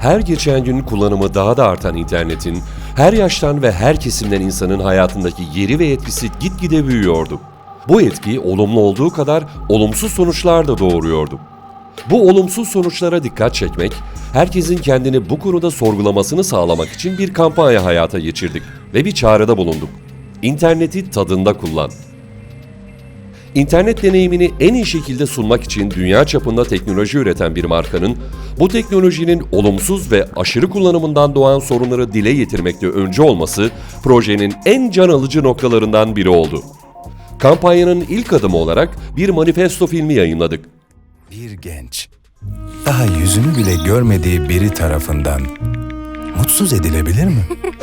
Her geçen gün kullanımı daha da artan internetin, her yaştan ve her kesimden insanın hayatındaki yeri ve etkisi gitgide büyüyordu. Bu etki olumlu olduğu kadar olumsuz sonuçlar da doğuruyordu. Bu olumsuz sonuçlara dikkat çekmek, herkesin kendini bu konuda sorgulamasını sağlamak için bir kampanya hayata geçirdik ve bir çağrıda bulunduk. İnterneti tadında kullan. İnternet deneyimini en iyi şekilde sunmak için dünya çapında teknoloji üreten bir markanın bu teknolojinin olumsuz ve aşırı kullanımından doğan sorunları dile getirmekte önce olması projenin en can alıcı noktalarından biri oldu. Kampanyanın ilk adımı olarak bir manifesto filmi yayınladık. Bir genç, daha yüzünü bile görmediği biri tarafından mutsuz edilebilir mi?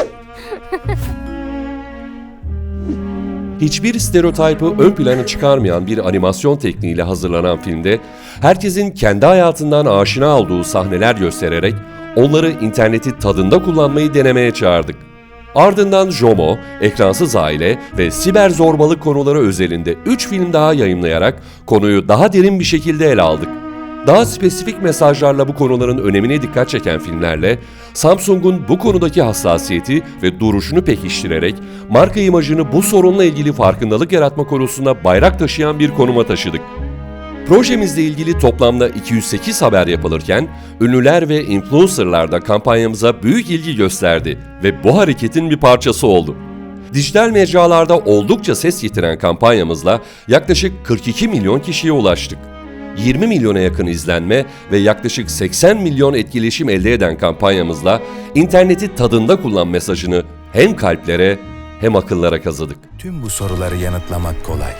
Hiçbir stereotipı ön plana çıkarmayan bir animasyon tekniğiyle hazırlanan filmde herkesin kendi hayatından aşina olduğu sahneler göstererek onları interneti tadında kullanmayı denemeye çağırdık. Ardından Jomo, Ekransız Aile ve Siber Zorbalık konuları özelinde 3 film daha yayımlayarak konuyu daha derin bir şekilde ele aldık. Daha spesifik mesajlarla bu konuların önemine dikkat çeken filmlerle Samsung'un bu konudaki hassasiyeti ve duruşunu pekiştirerek marka imajını bu sorunla ilgili farkındalık yaratma konusunda bayrak taşıyan bir konuma taşıdık. Projemizle ilgili toplamda 208 haber yapılırken, ünlüler ve influencerlar da kampanyamıza büyük ilgi gösterdi ve bu hareketin bir parçası oldu. Dijital mecralarda oldukça ses getiren kampanyamızla yaklaşık 42 milyon kişiye ulaştık. 20 milyona yakın izlenme ve yaklaşık 80 milyon etkileşim elde eden kampanyamızla interneti tadında kullan mesajını hem kalplere hem akıllara kazıdık. Tüm bu soruları yanıtlamak kolay.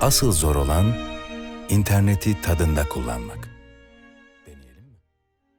Asıl zor olan interneti tadında kullanmak.